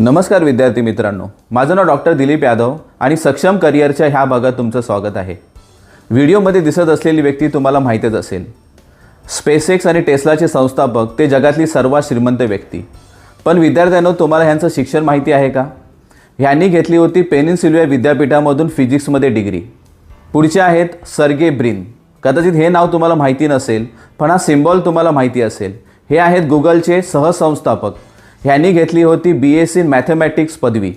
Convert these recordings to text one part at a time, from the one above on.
नमस्कार विद्यार्थी मित्रांनो. माझं नाव डॉक्टर दिलीप यादव आणि सक्षम करिअरच्या ह्या भागात तुमचं स्वागत आहे. व्हिडिओमध्ये दिसत असलेली व्यक्ती तुम्हाला माहीतच असेल. स्पेसएक्स आणि टेस्लाचे संस्थापक ते जगातली सर्वात श्रीमंत व्यक्ती. पण विद्यार्थ्यांनो तुम्हाला ह्यांचं शिक्षण माहिती आहे का? ह्यांनी घेतली होती पेनिन्सिल्विया विद्यापीठामधून फिजिक्समध्ये डिग्री. पुढचे आहेत सर्गे ब्रिन. कदाचित हे नाव तुम्हाला माहिती नसेल पण हा सिम्बॉल तुम्हाला माहिती असेल. हे आहेत गुगलचे सहसंस्थापक. ह्यांनी घेतली होती बी एस सी मॅथमॅटिक्स पदवी.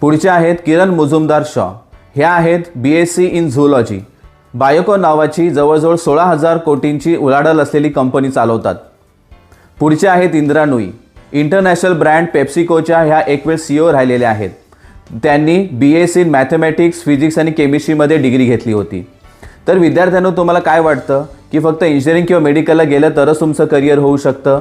पुढचे आहेत किरण मुजुमदार शॉ. ह्या आहेत B S C in zoology Biocon नावाची जवळजवळ सोळा हजार कोटींची उलाढाल असलेली कंपनी चालवतात. पुढचे आहेत इंदिरा नुई. इंटरनॅशनल ब्रँड पेप्सिकोच्या ह्या एक वेळ सी ओ राहिलेल्या आहेत. त्यांनी B S in mathematics physics आणि केमिस्ट्रीमध्ये डिग्री घेतली होती. तर विद्यार्थ्यांना तुम्हाला काय वाटतं? की फक्त इंजिनिअरिंग किंवा मेडिकलला गेलं तरच तुमचं करिअर होऊ शकतं?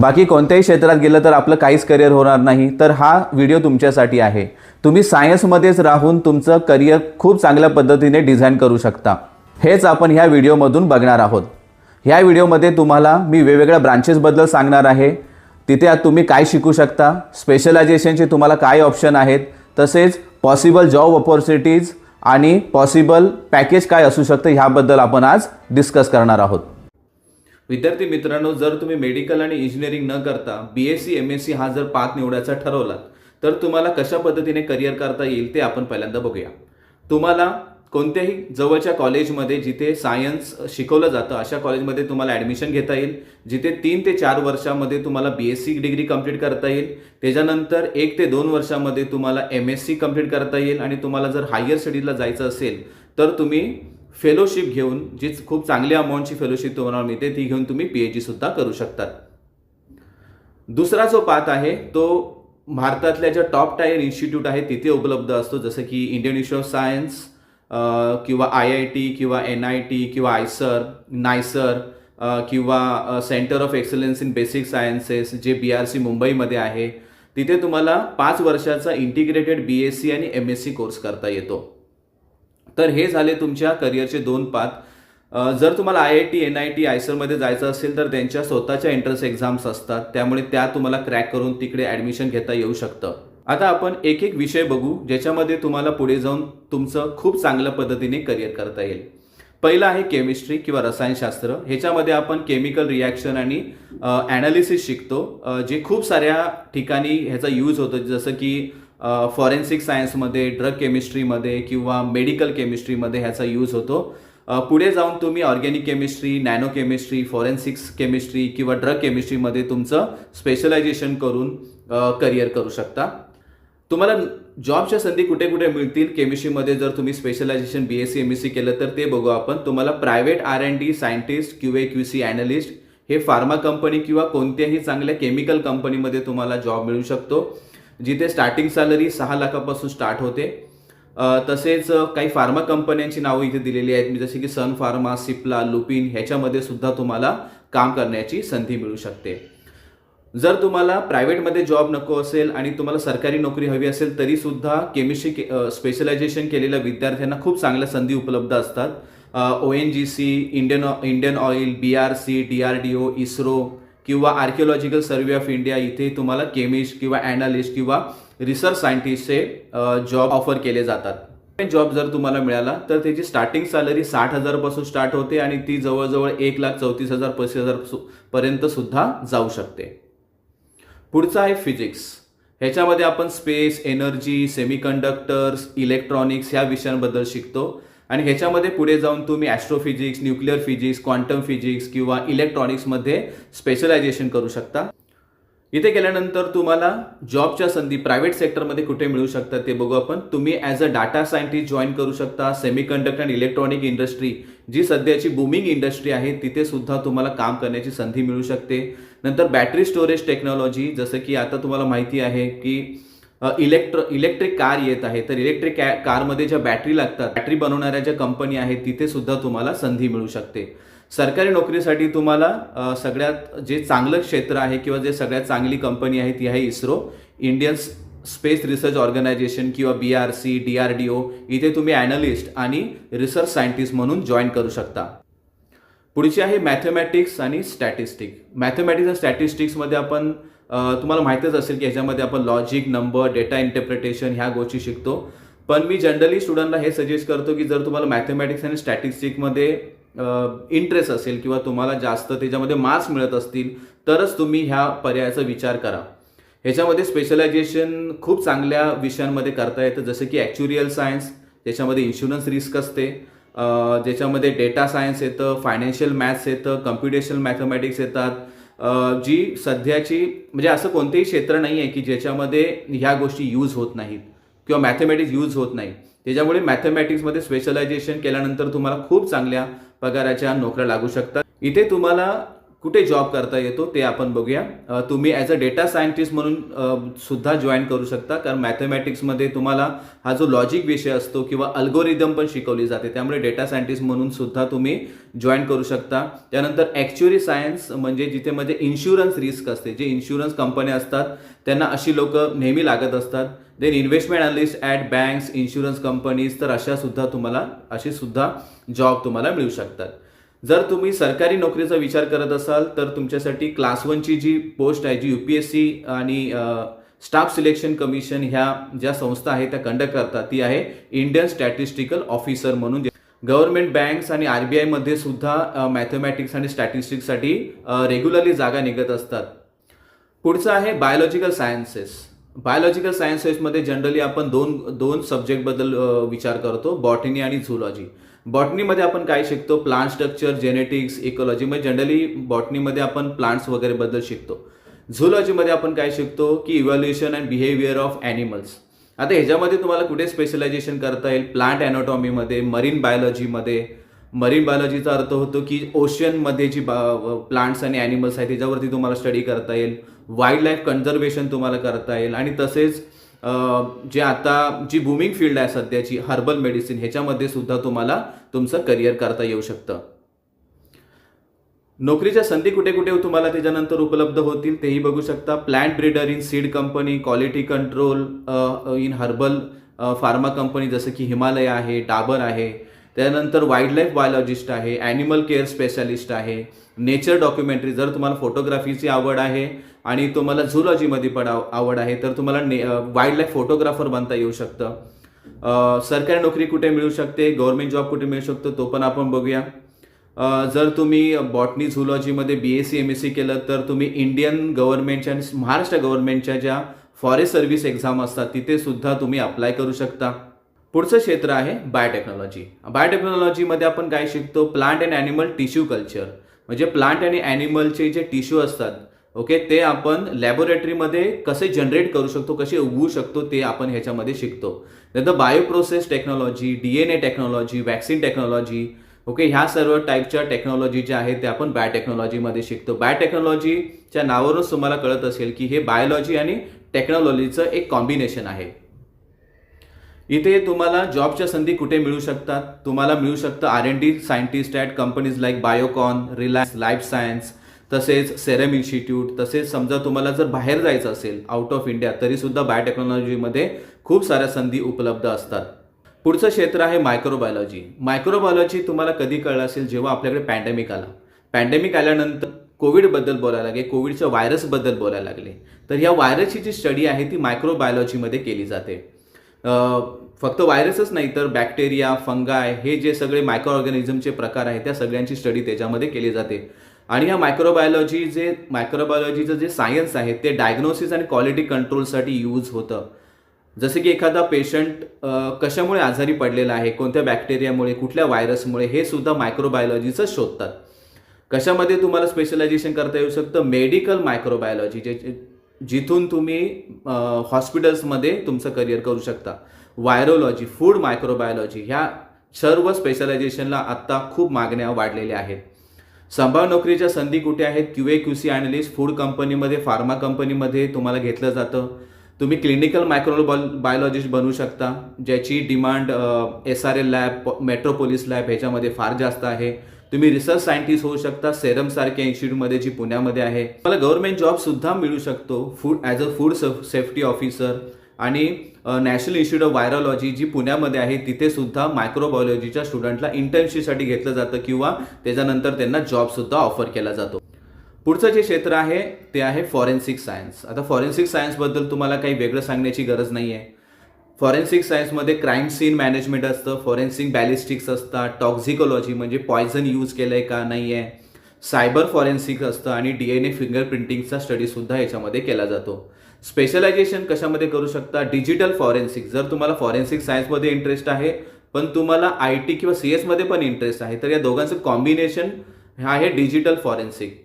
बाकी कोणत्याही क्षेत्रात गेलं तर आपलं काहीच करिअर होणार नाही. तर हा व्हिडिओ तुमच्यासाठी आहे. तुम्ही सायन्समध्येच राहून तुमचं करिअर खूप चांगल्या पद्धतीने डिझाईन करू शकता. हेच आपण ह्या व्हिडिओमधून बघणार आहोत. ह्या व्हिडिओमध्ये तुम्हाला मी वेगवेगळ्या ब्रांचेसबद्दल सांगणार आहे. तिथे आज तुम्ही काय शिकू शकता? स्पेशलायझेशनचे तुम्हाला काय ऑप्शन आहेत? तसेच पॉसिबल जॉब ऑपॉर्च्युनिटीज आणि पॉसिबल पॅकेज काय असू शकतं? ह्याबद्दल आपण आज डिस्कस करणार आहोत. विद्यार्थी मित्रांनो जर तुम्ही मेडिकल आणि इंजिनिअरिंग न करता B S C M S C हा जर पाथ निवडायचा ठरवलात तर तुम्हाला कशा पद्धतीने करिअर करता येईल ते आपण पहिल्यांदा बघूया. तुम्हाला कोणत्याही जवळच्या कॉलेजमध्ये जिथे सायन्स शिकवलं जातं अशा कॉलेजमध्ये तुम्हाला ॲडमिशन घेता येईल. जिथे तीन ते चार वर्षामध्ये तुम्हाला B S C degree complete करता येईल. त्याच्यानंतर एक ते दोन वर्षामध्ये तुम्हाला एम एस सी कंप्लीट करता येईल. आणि तुम्हाला जर हायर स्टडीजला जायचं असेल तर तुम्ही फेलोशिप घेऊन जी खूप चांगल्या अमाऊंटची फेलोशिप तुम्हाला मिळते ती घेऊन तुम्ही पी एच सुद्धा करू शकतात. दुसरा जो पाथ आहे तो भारतातल्या ज्या टॉप टायर इन्स्टिट्यूट आहे तिथे उपलब्ध असतो. जसं की इंडियन इन्स्टिट्यूट ऑफ सायन्स किंवा आय आय टी किंवा एन आय टी किंवा आयसर नायसर किंवा centre of excellence in basic sciences J B R C मुंबईमध्ये आहे. तिथे तुम्हाला पाच वर्षाचा इंटिग्रेटेड बी एस सी आणि एम एस सी कोर्स करता येतो. तर हे झाले तुमच्या करिअरचे दोन पात. जर तुम्हाला I I T N I T आयसरमध्ये जायचं असेल तर त्यांच्या स्वतःच्या एंट्रन्स एक्झाम्स असतात. त्यामुळे त्या तुम्हाला क्रॅक करून तिकडे ॲडमिशन घेता येऊ शकतं. आता आपण एक एक विषय बघू ज्याच्यामध्ये तुम्हाला पुढे जाऊन तुमचं खूप चांगल्या पद्धतीने करिअर करता येईल. पहिलं आहे केमिस्ट्री किंवा रसायनशास्त्र. ह्याच्यामध्ये आपण केमिकल रिॲक्शन आणि ॲनालिसिस शिकतो. जे खूप साऱ्या ठिकाणी ह्याचा यूज होतो. जसं की फॉरेन्सिक सायन्समध्ये ड्रग केमिस्ट्रीमध्ये किंवा मेडिकल केमिस्ट्रीमध्ये ह्याचा यूज होतो. पुढे जाऊन तुम्ही organic chemistry nano chemistry forensics chemistry किंवा ड्रग केमिस्ट्रीमध्ये तुमचं स्पेशलायझेशन करून करिअर करू शकता. तुम्हाला जॉबच्या संधी कुठे कुठे मिळतील? केमिस्ट्रीमध्ये जर तुम्ही specialization B S C M S C केलं तर ते बघू आपण. तुम्हाला private R N D scientist Q A Q C analyst हे फार्मा कंपनी किंवा कोणत्याही चांगल्या केमिकल कंपनीमध्ये तुम्हाला जॉब मिळू शकतो. जिथे स्टार्टिंग सॅलरी सहा लाखापासून स्टार्ट होते. तसेच काही फार्मा कंपन्यांची नावं इथे दिलेली आहेत. जसे की सन फार्मा सिप्ला लुपिन ह्याच्यामध्ये सुद्धा तुम्हाला काम करण्याची संधी मिळू शकते. जर तुम्हाला प्रायव्हेटमध्ये जॉब नको असेल आणि तुम्हाला सरकारी नोकरी हवी असेल तरी सुद्धा केमिस्ट्री स्पेशलायझेशन केलेल्या विद्यार्थ्यांना खूप चांगल्या संधी उपलब्ध असतात. O N G C Indian Indian oil B R C D R D O ISRO किंवा आर्किओलॉजिकल सर्वे ऑफ इंडिया इथे तुम्हाला केमिस्ट किंवा अॅनालिस्ट किंवा रिसर्च सायंटिस्टचे जॉब ऑफर केले जातात. जॉब जर तुम्हाला मिळाला तर त्याची स्टार्टिंग सॅलरी साठ हजारपासून स्टार्ट होते आणि ती जवळजवळ एक लाख चौतीस हजार पस्तीस हजार पर्यंत सुद्धा जाऊ शकते. पुढचं आहे फिजिक्स ह्याच्यामध्ये आपण स्पेस एनर्जी सेमीकंडक्टर्स इलेक्ट्रॉनिक्स ह्या विषयांबद्दल शिकतो. आणि ह्याच्यामध्ये पुढे जाऊन तुम्ही astrophysics nuclear physics quantum physics किंवा इलेक्ट्रॉनिक्समध्ये स्पेशलायझेशन करू शकता. इथे गेल्यानंतर तुम्हाला जॉबच्या संधी प्रायव्हेट सेक्टरमध्ये कुठे मिळू शकतात ते बघू आपण. तुम्ही as a data scientist join करू शकता. सेमीकंडक्टर अँड इलेक्ट्रॉनिक इंडस्ट्री जी सध्याची बुमिंग इंडस्ट्री आहे तिथे सुद्धा तुम्हाला काम करण्याची संधी मिळू शकते. नंतर बॅटरी स्टोरेज टेक्नॉलॉजी जसं की आता तुम्हाला माहिती आहे की इलेक्ट्र इलेक्ट्रिक कार येत आहे तर इलेक्ट्रिक कारमध्ये ज्या बॅटरी लागतात बॅटरी बनवणाऱ्या ज्या कंपनी आहेत तिथे सुद्धा तुम्हाला संधी मिळू शकते. सरकारी नोकरीसाठी तुम्हाला सगळ्यात जे चांगलं क्षेत्र आहे किंवा जे सगळ्यात चांगली कंपनी आहे ती आहे ISRO. Indian space research organisation किंवा B R C D R D O इथे तुम्ही ॲनालिस्ट आणि रिसर्च सायंटिस्ट म्हणून जॉईन करू शकता. पुढची आहे मॅथमॅटिक्स आणि स्टॅटिस्टिक मॅथमॅटिक्स आणि स्टॅटिस्टिक्समध्ये आपण तुम्हाला माहीतच असेल की ह्याच्यामध्ये आपण लॉजिक नंबर डेटा इंटरप्रिटेशन ह्या गोष्टी शिकतो. पण मी जनरली स्टुडंटला हे सजेस्ट करतो की जर तुम्हाला मॅथमॅटिक्स आणि स्टॅटिस्टिकमध्ये इंटरेस्ट असेल किंवा तुम्हाला जास्त त्याच्यामध्ये मार्क्स मिळत असतील तरच तुम्ही ह्या पर्यायाचा विचार करा. ह्याच्यामध्ये स्पेशलायझेशन खूप चांगल्या विषयांमध्ये करता येतं. जसं की ॲक्च्युरियल सायन्स ज्याच्यामध्ये इन्शुरन्स रिस्क असते. ज्याच्यामध्ये डेटा सायन्स येतं फायनान्शियल मॅथ्स येतं कम्प्युटेशनल मॅथमॅटिक्स येतात. जी सध्याची म्हणजे असं कोणतेही क्षेत्र नाही आहे की ज्याच्यामध्ये ह्या गोष्टी यूज होत नाहीत किंवा मॅथमॅटिक्स यूज होत नाही त्याच्यामुळे मॅथमॅटिक्समध्ये स्पेशलायझेशन केल्यानंतर तुम्हाला खूप चांगल्या पगाराच्या नोकऱ्या लागू शकतात. इथे तुम्हाला कुठे जॉब करता येतो ते आपण बघूया. तुम्ही ॲज अ डेटा सायंटिस्ट म्हणून सुद्धा जॉईन करू शकता. कारण मॅथमॅटिक्समध्ये तुम्हाला हा जो लॉजिक विषय असतो किंवा अल्गोरिदम पण शिकवली जाते. त्यामुळे डेटा सायंटिस्ट म्हणून सुद्धा तुम्ही जॉईन करू शकता. त्यानंतर ॲक्च्युअली सायन्स म्हणजे जिथे मध्ये इन्शुरन्स रिस्क असते. जे इन्शुरन्स कंपन्या असतात त्यांना अशी लोक नेहमी लागत असतात. Then investment analyst at banks insurance companies तर अशा सुद्धा तुम्हाला अशी सुद्धा जॉब तुम्हाला मिळू शकतात. जर तुम्ही सरकारी नोकरीचा विचार करत असाल तर तुमच्यासाठी क्लास वनची जी पोस्ट आहे जी यू पी एस सी आणि स्टाफ सिलेक्शन कमिशन ह्या ज्या संस्था आहेत त्या कंडक्ट करतात ती आहे इंडियन स्टॅटिस्टिकल ऑफिसर म्हणून. गव्हर्नमेंट बँक्स आणि आर बी आयमध्ये सुद्धा मॅथमॅटिक्स आणि स्टॅटिस्टिक्ससाठी रेग्युलरली जागा निघत असतात. पुढचं आहे बायोलॉजिकल सायन्सेस बायोलॉजिकल सायन्सेसमध्ये जनरली आपण दोन दोन सब्जेक्टबद्दल विचार करतो बॉटनी आणि झुलॉजी बॉटनीमध्ये आपण काय शिकतो? प्लांट स्ट्रक्चर जेनेटिक्स इकोलॉजी म्हणजे जनरली बॉटनीमध्ये आपण प्लांट्स वगैरे बद्दल शिकतो. झुलॉजीमध्ये आपण काय शिकतो? की evolution and behaviour of animals आता ह्याच्यामध्ये तुम्हाला कुठे स्पेशलायझेशन करता येईल? प्लांट ॲनॉटॉमीमध्ये मरीन बायोलॉजीमध्ये मरीन बायोलॉजीचा अर्थ होतो की ओशनमध्ये जी प्लांट्स आणि ॲनिमल्स आहेत त्याच्यावरती तुम्हाला स्टडी करता येईल. वाईल्ड लाईफ कन्झर्वेशन तुम्हाला करता येईल. आणि तसेच जे आता जी बुमिंग फील्ड आहे सध्याची हर्बल मेडिसिन ह्याच्यामध्ये सुद्धा तुम्हाला तुमचं करिअर करता येऊ शकतं. नोकरीच्या संधी कुठे कुठे तुम्हाला त्याच्यानंतर उपलब्ध होतील तेही बघू शकता. Plant breeder in seed company quality control in herbal pharma company जसं की हिमालय आहे डाबर आहे. त्यानंतर वाईल्डलाईफ बायोलॉजिस्ट आहे ॲनिमल केअर स्पेशालिस्ट आहे. नेचर डॉक्युमेंटरी जर तुम्हाला फोटोग्राफीची आवड आहे आणि तुम्हाला झुलॉजीमध्ये पण आवड आहे तर तुम्हाला ने वाईल्ड लाईफ फोटोग्राफर बनता येऊ शकतं. सरकारी नोकरी कुठे मिळू शकते गव्हर्नमेंट जॉब कुठे मिळू शकतो तो पण आपण बघूया. जर तुम्ही botany झुलॉजीमध्ये B S C M S C केलं तर तुम्ही इंडियन गव्हर्नमेंटच्या आणि महाराष्ट्र गव्हर्नमेंटच्या ज्या फॉरेस्ट सर्व्हिस एक्झाम असतात तिथे सुद्धा तुम्ही अप्लाय करू शकता. पुढचं क्षेत्र आहे बायोटेक्नॉलॉजी बायोटेक्नॉलॉजीमध्ये आपण काय शिकतो? Plant and animal tissue culture म्हणजे प्लांट आणि ॲनिमलचे जे टिश्यू असतात ओके? ते आपण लॅबोरेटरीमध्ये कसे जनरेट करू शकतो कसे उगवू शकतो ते आपण ह्याच्यामध्ये शिकतो. नंतर bioprocess technology D N A technology vaccine technology okay? ह्या सर्व टाईपच्या टेक्नॉलॉजी ज्या आहेत त्या आपण बायोटेक्नॉलॉजीमध्ये शिकतो. बायोटेक्नॉलॉजीच्या नावावरूनच तुम्हाला कळत असेल की हे बायोलॉजी आणि टेक्नॉलॉजीचं एक कॉम्बिनेशन आहे. इथे तुम्हाला जॉबच्या संधी कुठे मिळू शकतात? तुम्हाला मिळू शकतं R N D scientist at companies like Biocon Reliance life science तसेच सेरम इन्स्टिट्यूट तसेच समजा तुम्हाला जर बाहेर जायचं असेल आउट ऑफ इंडिया तरीसुद्धा बायोटेक्नॉलॉजीमध्ये खूप साऱ्या संधी उपलब्ध असतात. पुढचं क्षेत्र आहे मायक्रोबायोलॉजी मायक्रोबायोलॉजी तुम्हाला कधी कळलं असेल जेव्हा आपल्याकडे पॅन्डेमिक आला. पॅन्डेमिक आल्यानंतर कोविडबद्दल बोलायला लागले कोविडच्या व्हायरसबद्दल बोलायला लागले. तर ह्या व्हायरसची जी स्टडी आहे ती मायक्रोबायोलॉजीमध्ये केली जाते. फक्त व्हायरसच नाही तर बॅक्टेरिया फंगाय हे जे सगळे मायक्रो ऑर्गॅनिझमचे प्रकार आहेत त्या सगळ्यांची स्टडी त्याच्यामध्ये केली जाते. आणि ह्या मायक्रोबायोलॉजी जे मायक्रोबायोलॉजीचं जे सायन्स आहे ते डायग्नोसिस आणि क्वालिटी कंट्रोलसाठी यूज होतं. जसं की एखादा पेशंट कशामुळे आजारी पडलेला आहे कोणत्या बॅक्टेरियामुळे कुठल्या व्हायरसमुळे हे सुद्धा मायक्रोबायोलॉजीचं शोधतात. कशामध्ये तुम्हाला स्पेशलायझेशन करता येऊ शकतं? मेडिकल मायक्रोबायोलॉजी जे जिथून तुम्ही हॉस्पिटल्समध्ये तुमचं करिअर करू शकता. व्हायरोलॉजी फूड मायक्रोबायोलॉजी ह्या सर्व स्पेशलायझेशनला आत्ता खूप मागण्या वाढलेल्या आहेत. संभाव नोकरीच्या संधी कुठे आहेत? Q A Q C analyst food कंपनीमध्ये फार्मा कंपनीमध्ये तुम्हाला घेतलं जातं. तुम्ही क्लिनिकल मायक्रो बायोलॉजिस्ट बनू शकता ज्याची demand S R L lab Metropolis lab ह्याच्यामध्ये फार जास्त आहे. तुम्ही रिसर्च सायंटिस्ट होऊ शकता सेरम सारख्या इन्स्टिट्यूटमध्ये जी पुण्यामध्ये आहे. मला गव्हर्नमेंट जॉब सुद्धा मिळू शकतो food as a food safety officer आणि नॅशनल इन्स्टिट्यूट ऑफ व्हायरोलॉजी जी पुण्यामध्ये आहे तिथे सुद्धा मायक्रोबायोलॉजीच्या स्टुडंटला इंटर्नशिपसाठी घेतलं जातं किंवा त्याच्यानंतर त्यांना जॉब सुद्धा ऑफर केला जातो. पुढचं जे क्षेत्र आहे ते आहे फॉरेन्सिक सायन्स आता फॉरेन्सिक सायन्सबद्दल तुम्हाला काही वेगळं सांगण्याची गरज नाही आहे फॉरेन्सिक सायन्समध्ये क्राईम सीन मॅनेजमेंट असतं फॉरेन्सिक बॅलिस्टिक्स असतात टॉक्झिकोलॉजी म्हणजे पॉयझन यूज केलं आहे का नाही आहे सायबर फॉरेन्सिक असतं आणि डी एन ए फिंगर प्रिंटिंगचा स्टडीसुद्धा याच्यामध्ये केला जातो. स्पेशलायझेशन कशामध्ये करू शकता? डिजिटल फॉरेन्सिक जर तुम्हाला फॉरेन्सिक सायन्समध्ये इंटरेस्ट आहे पण तुम्हाला आय टी किंवा सी एसमध्ये पण इंटरेस्ट आहे तर या दोघांचं कॉम्बिनेशन आहे डिजिटल फॉरेन्सिक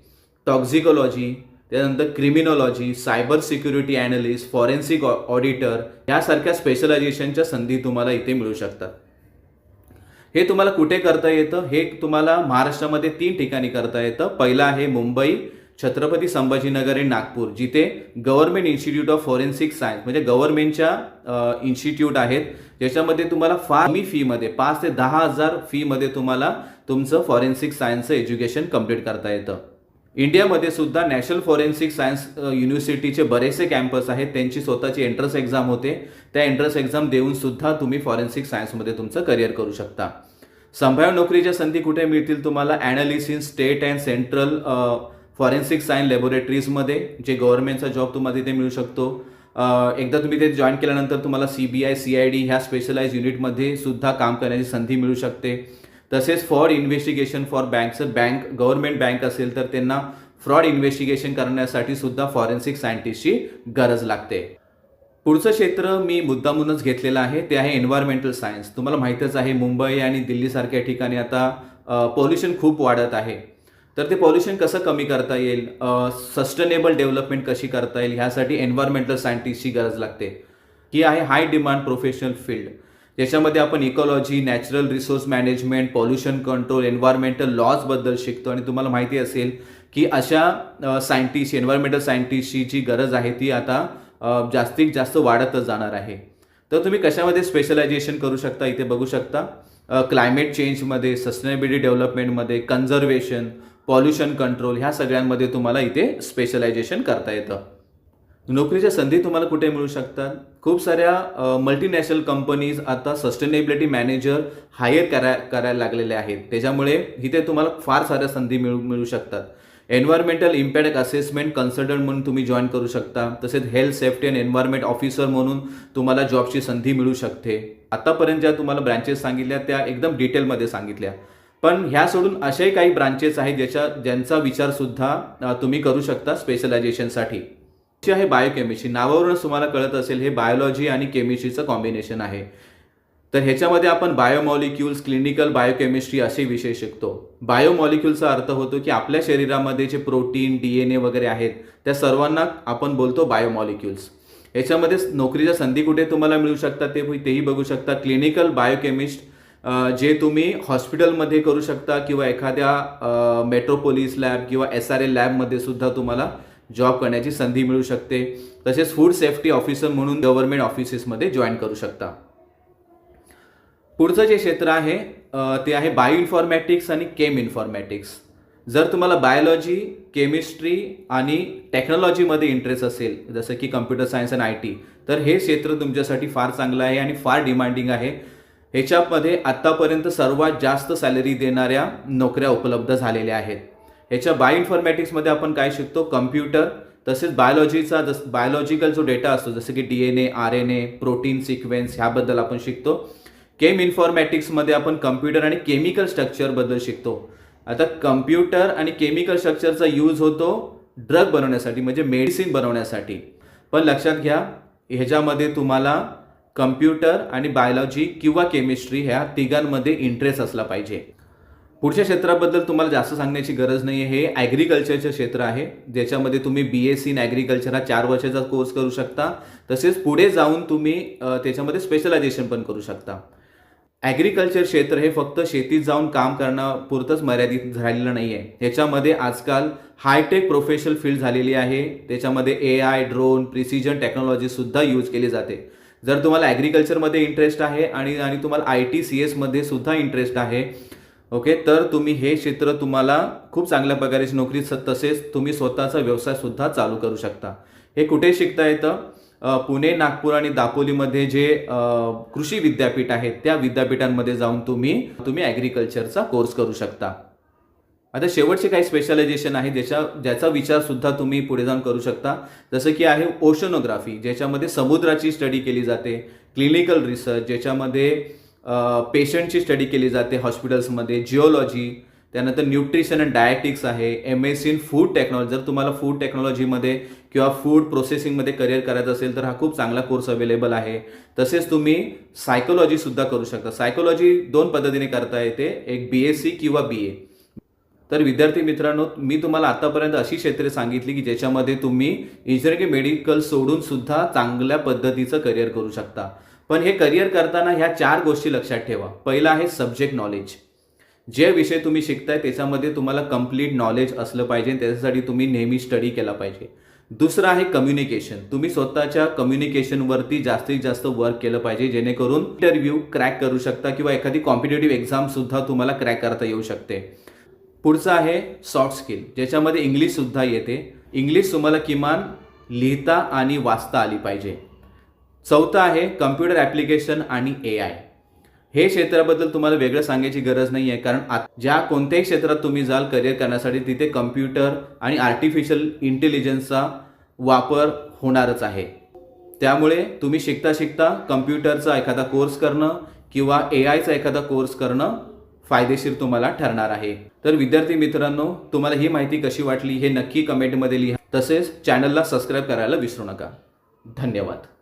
टॉक्झिकोलॉजी त्यानंतर criminology cyber security analyst forensic auditor यासारख्या स्पेशलायझेशनच्या संधी तुम्हाला इथे मिळू शकतात. हे तुम्हाला कुठे करता येतं? हे तुम्हाला महाराष्ट्रामध्ये तीन ठिकाणी करता येतं. पहिलं आहे मुंबई छत्रपती संभाजीनगर आणि नागपूर जिथे government institute of forensic science म्हणजे गव्हर्नमेंटच्या इन्स्टिट्यूट आहेत ज्याच्यामध्ये तुम्हाला फार कमी फीमध्ये पाच ते दहा हजार फीमध्ये तुम्हाला तुमचं फॉरेन्सिक सायन्सचं एज्युकेशन कंप्लीट करता येतं. इंडियामध्ये सुद्धा नॅशनल फॉरेन्सिक सायन्स युनिव्हर्सिटीचे बरेचसे कॅम्पस आहेत त्यांची स्वतःची एंट्रन्स एक्झाम होते. त्या एंट्रन्स एक्झाम देऊन सुद्धा तुम्ही फॉरेन्सिक सायन्समध्ये तुमचं करिअर करू शकता. संभाव्य नोकरीच्या संधी कुठे मिळतील तुम्हाला? Analyst state and central forensic science लॅबोरेटरीजमध्ये जे गव्हर्नमेंटचा जॉब तुम्हाला तिथे मिळू शकतो. एकदा तुम्ही ते जॉईन केल्यानंतर तुम्हाला C B I C I D ह्या स्पेशलाइज युनिटमध्ये सुद्धा काम करण्याची संधी मिळू शकते. तसेच फ्रॉड इन्व्हेस्टिगेशन फॉर बँकचं बँक गव्हर्नमेंट बँक असेल तर त्यांना फ्रॉड इन्व्हेस्टिगेशन करण्यासाठी सुद्धा फॉरेन्सिक सायंटिस्टची गरज लागते. पुढचं क्षेत्र मी मुद्दामूनच घेतलेलं आहे ते आहे एन्व्हायरमेंटल सायन्स तुम्हाला माहीतच आहे मुंबई आणि दिल्लीसारख्या ठिकाणी आता पोल्युशन खूप वाढत आहे. तर ते पॉल्युशन कसं कमी करता येईल? सस्टेनेबल डेव्हलपमेंट कशी करता येईल? ह्यासाठी एन्व्हायरमेंटल सायंटिस्टची गरज लागते. ही आहे हाय डिमांड प्रोफेशनल फील्ड ज्याच्यामध्ये आपण ecology natural resource management pollution control environmental लॉजबद्दल शिकतो आणि तुम्हाला माहिती असेल की अशा सायंटिस्ट एन्व्हायरमेंटल सायंटिस्टची जी गरज आहे ती आता जास्तीत जास्त वाढतच जाणार आहे. तर तुम्ही कशामध्ये स्पेशलायझेशन करू शकता? इथे बघू शकता. क्लायमेट चेंजमध्ये सस्टेनेबिलिटी डेव्हलपमेंटमध्ये कन्झर्वेशन पॉल्युशन कंट्रोल ह्या सगळ्यांमध्ये तुम्हाला इथे स्पेशलायझेशन करता येतं. नोकरीच्या संधी तुम्हाला कुठे मिळू शकतात? खूप साऱ्या मल्टीनॅशनल कंपनीज आता सस्टेनेबिलिटी मॅनेजर हायर करा करायला लागलेल्या आहेत. त्याच्यामुळे इथे तुम्हाला फार साऱ्या संधी मिळू मिळू शकतात. एन्व्हायरमेंटल इम्पॅक्ट असेसमेंट कन्सल्टंट म्हणून तुम्ही जॉईन करू शकता. तसेच health safety and environment officer म्हणून तुम्हाला जॉबची संधी मिळू शकते. आतापर्यंत ज्या तुम्हाला ब्रँचेस सांगितल्या त्या एकदम डिटेलमध्ये सांगितल्या. पण ह्या सोडून असेही काही ब्रांचेस आहेत ज्याच्या ज्यांचा विचारसुद्धा तुम्ही करू शकता स्पेशलायझेशनसाठी जी आहे बायोकेमिस्ट्री नावावरूनच तुम्हाला कळत असेल हे बायोलॉजी आणि केमिस्ट्रीचं कॉम्बिनेशन आहे. तर ह्याच्यामध्ये आपण बायोमॉलिक्युल्स क्लिनिकल बायोकेमिस्ट्री असे विषय शिकतो. बायोमॉलिक्युलचा अर्थ होतो की आपल्या शरीरामध्ये जे प्रोटीन डी एन ए वगैरे आहेत त्या सर्वांना आपण बोलतो बायोमॉलिक्युल्स याच्यामध्ये नोकरीच्या संधी कुठे तुम्हाला मिळू शकतात ते तेही बघू शकता. क्लिनिकल बायोकेमिस्ट जे तुम्ही हॉस्पिटलमध्ये करू शकता किंवा एखाद्या मेट्रोपोलिस लॅब किंवा एस आर एल लॅबमध्ये सुद्धा तुम्हाला जॉब करण्याची संधी मिळू शकते. तसेच फूड सेफ्टी ऑफिसर म्हणून गव्हर्नमेंट ऑफिसेसमध्ये जॉईन करू शकता. पुढचं जे क्षेत्र आहे ते आहे बायो इन्फॉर्मॅटिक्स आणि केम इन्फॉर्मॅटिक्स जर तुम्हाला बायोलॉजी केमिस्ट्री आणि टेक्नॉलॉजीमध्ये इंटरेस्ट असेल जसं की computer science and I T तर हे क्षेत्र तुमच्यासाठी फार चांगलं आहे आणि फार डिमांडिंग आहे. ह्याच्यामध्ये आत्तापर्यंत सर्वात जास्त सॅलरी देणाऱ्या नोकऱ्या उपलब्ध झालेल्या आहेत. ह्याच्या बायो इन्फॉर्मॅटिक्समध्ये आपण काय शिकतो? कम्प्युटर तसेच बायोलॉजीचा जस बायोलॉजिकल जो डेटा असतो जसं की D N A R N A protein sequence ह्याबद्दल आपण शिकतो. केम इन्फॉर्मॅटिक्समध्ये आपण कम्प्युटर आणि केमिकल स्ट्रक्चरबद्दल शिकतो. आता कम्प्युटर आणि केमिकल स्ट्रक्चरचा यूज होतो ड्रग बनवण्यासाठी म्हणजे मेडिसिन बनवण्यासाठी. पण लक्षात घ्या ह्याच्यामध्ये तुम्हाला कम्प्युटर आणि बायोलॉजी किंवा केमिस्ट्री ह्या तिघांमध्ये इंटरेस्ट असला पाहिजे. पुढच्या क्षेत्राबद्दल तुम्हाला जास्त सांगण्याची गरज नाही आहे हे ॲग्रिकल्चरचं क्षेत्र आहे. ज्याच्यामध्ये तुम्ही B S C in agriculture हा चार वर्षाचा कोर्स करू शकता. तसेच पुढे जाऊन तुम्ही त्याच्यामध्ये स्पेशलायझेशन पण करू शकता. ॲग्रिकल्चर क्षेत्र हे फक्त शेतीत जाऊन काम करण्यापुरतंच मर्यादित झालेलं नाही आहे ह्याच्यामध्ये आजकाल हायटेक प्रोफेशनल फील्ड झालेली आहे. त्याच्यामध्ये ए आय ड्रोन प्रिसिजन टेक्नॉलॉजीसुद्धा यूज केली जाते. जर तुम्हाला ॲग्रिकल्चरमध्ये इंटरेस्ट आहे आणि आणि तुम्हाला आय टी सी एसमध्ये सुद्धा इंटरेस्ट आहे ओके तर तुम्ही हे क्षेत्र तुम्हाला खूप चांगल्या प्रकारे नोकरी तसेच तुम्ही स्वतःचा व्यवसाय सुद्धा चालू करू शकता. हे कुठे शिकता येतं? पुणे नागपूर आणि दापोलीमध्ये जे कृषी विद्यापीठ आहेत त्या विद्यापीठांमध्ये जाऊन तुम्ही तुम्ही ॲग्रिकल्चरचा कोर्स करू शकता. आता शेवटचे काही स्पेशलायझेशन आहे ज्याच्या ज्याचा विचार सुद्धा तुम्ही पुढे जाऊन करू शकता. जसं की आहे ओशनोग्राफी ज्याच्यामध्ये समुद्राची स्टडी केली जाते क्लिनिकल रिसर्च ज्याच्यामध्ये पेशंटची स्टडी केली जाते हॉस्पिटल्समध्ये जिओलॉजी त्यानंतर न्यूट्रिशन अँड डायटिक्स आहे M S in food technology जर तुम्हाला फूड टेक्नॉलॉजीमध्ये किंवा फूड प्रोसेसिंगमध्ये करिअर करायचं असेल तर हा खूप चांगला कोर्स अवेलेबल आहे. तसेच तुम्ही सायकोलॉजीसुद्धा करू शकता. सायकोलॉजी दोन पद्धतीने करता येते एक बी एस सी किंवा बी ए तर विद्यार्थी मित्रांनो मी तुम्हाला आतापर्यंत अशी क्षेत्रे सांगितली की ज्याच्यामध्ये तुम्ही इंजिनिअरिंग मेडिकल सोडून सुद्धा चांगल्या पद्धतीचं करिअर करू शकता. पण हे करिअर करताना ह्या चार गोष्टी लक्षात ठेवा. पहिला आहे सब्जेक्ट नॉलेज जे विषय तुम्ही शिकताय त्याच्यामध्ये तुम्हाला कंप्लीट नॉलेज असलं पाहिजे त्याच्यासाठी तुम्ही नेहमी स्टडी केला पाहिजे. दुसरं आहे कम्युनिकेशन तुम्ही स्वतःच्या कम्युनिकेशनवरती जास्तीत जास्त वर्क केलं पाहिजे जेणेकरून इंटरव्ह्यू क्रॅक करू शकता किंवा एखादी कॉम्पिटेटिव्ह एक्झाम सुद्धा तुम्हाला क्रॅक करता येऊ शकते. पुढचं आहे सॉफ्ट स्किल ज्याच्यामध्ये इंग्लिशसुद्धा येते. इंग्लिश तुम्हाला किमान लिहिता आणि वाचता आली पाहिजे. चौथं आहे कम्प्युटर ॲप्लिकेशन आणि ए आय हे क्षेत्राबद्दल तुम्हाला वेगळं सांगायची गरज नाही आहे कारण आत- ज्या कोणत्याही क्षेत्रात तुम्ही जाल करिअर करण्यासाठी तिथे कम्प्युटर आणि आर्टिफिशियल इंटेलिजन्सचा वापर होणारच आहे. त्यामुळे तुम्ही शिकता शिकता कम्प्युटरचा एखादा कोर्स करणं किंवा ए आयचा एखादा कोर्स करणं फायदेशीर तुम्हाला ठरणार आहे. तर विद्यार्थी मित्रांनो तुम्हाला ही माहिती कशी वाटली हे नक्की कमेंटमध्ये लिहा. तसेच चॅनलला सबस्क्राईब करायला विसरू नका. धन्यवाद.